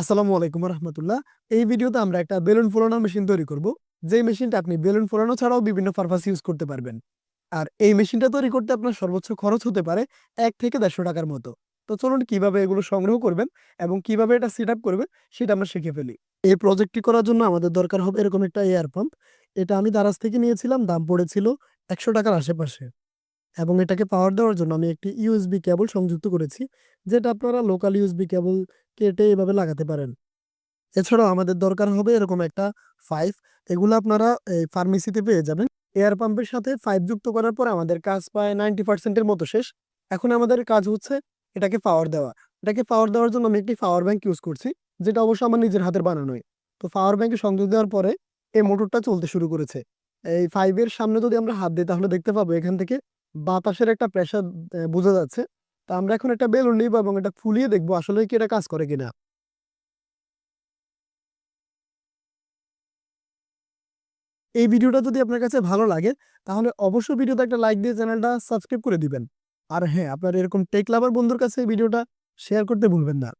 আসসালামু আলাইকুম রহমতুল্লাহ। এই ভিডিওতে আমরা একটা বেলুন ফোলানোর মেশিন তৈরি করব। যেই মেশিনটা আপনি বেলুন ফোলানো ছাড়াও বিভিন্ন পারপাস ইউজ করতে পারবেন। আর এই মেশিনটা তৈরি করতে আপনার সর্বোচ্চ খরচ হতে পারে এক থেকে দেড়শো টাকার মতো। তো চলুন কীভাবে এগুলো সংগ্রহ করবেন এবং কীভাবে এটা সেট আপ করবেন সেটা আমরা শিখে ফেলি। এই প্রজেক্টটি করার জন্য আমাদের দরকার হবে এরকম একটা এয়ার পাম্প এটা আমি দারাজ থেকে নিয়েছিলাম, দাম পড়েছিল একশো টাকার আশেপাশে। এবং এটাকে পাওয়ার দেওয়ার জন্য আমি একটি ইউএসবি কেবল সংযুক্ত করেছি, যেটা আপনারা লোকাল ইউএসবি কেবল কেটে এভাবে লাগাতে পারেন। এছাড়াও আমাদের দরকার হবে এরকম একটা ফাইভ এগুলো আপনারা এই ফার্মেসিতে পেয়ে যাবেন। এয়ার পাম্পের সাথে ফাইভ যুক্ত করার পর আমাদের কাজ প্রায় নাইনটি পার্সেন্টের মতো শেষ। এখন আমাদের কাজ হচ্ছে এটাকে পাওয়ার দেওয়া। এটাকে পাওয়ার দেওয়ার জন্য আমি একটি পাওয়ার ব্যাংক ইউজ করছি, যেটা অবশ্য আমার নিজের হাতের বানানোই। তো পাওয়ার ব্যাংকে সংযোগ দেওয়ার পরে এই মোটরটা চলতে শুরু করেছে। এই ফাইভের সামনে যদি আমরা হাত দিই, তাহলে দেখতে পাবো এখান থেকে বাতাসের একটা প্রেশার বোঝা যাচ্ছে। তা আমরা এখন একটা বেলুন নিব এবং এটা ফুলিয়ে দেখব আসলে কি এটা কাজ করে কিনা। এই ভিডিওটা যদি আপনার কাছে ভালো লাগে, তাহলে অবশ্যই ভিডিওতে একটা লাইক দিয়ে চ্যানেলটা সাবস্ক্রাইব করে দিবেন। আর হ্যাঁ আপনার এরকম টেক লাভার বন্ধুর কাছে এই ভিডিওটা শেয়ার করতে ভুলবেন না।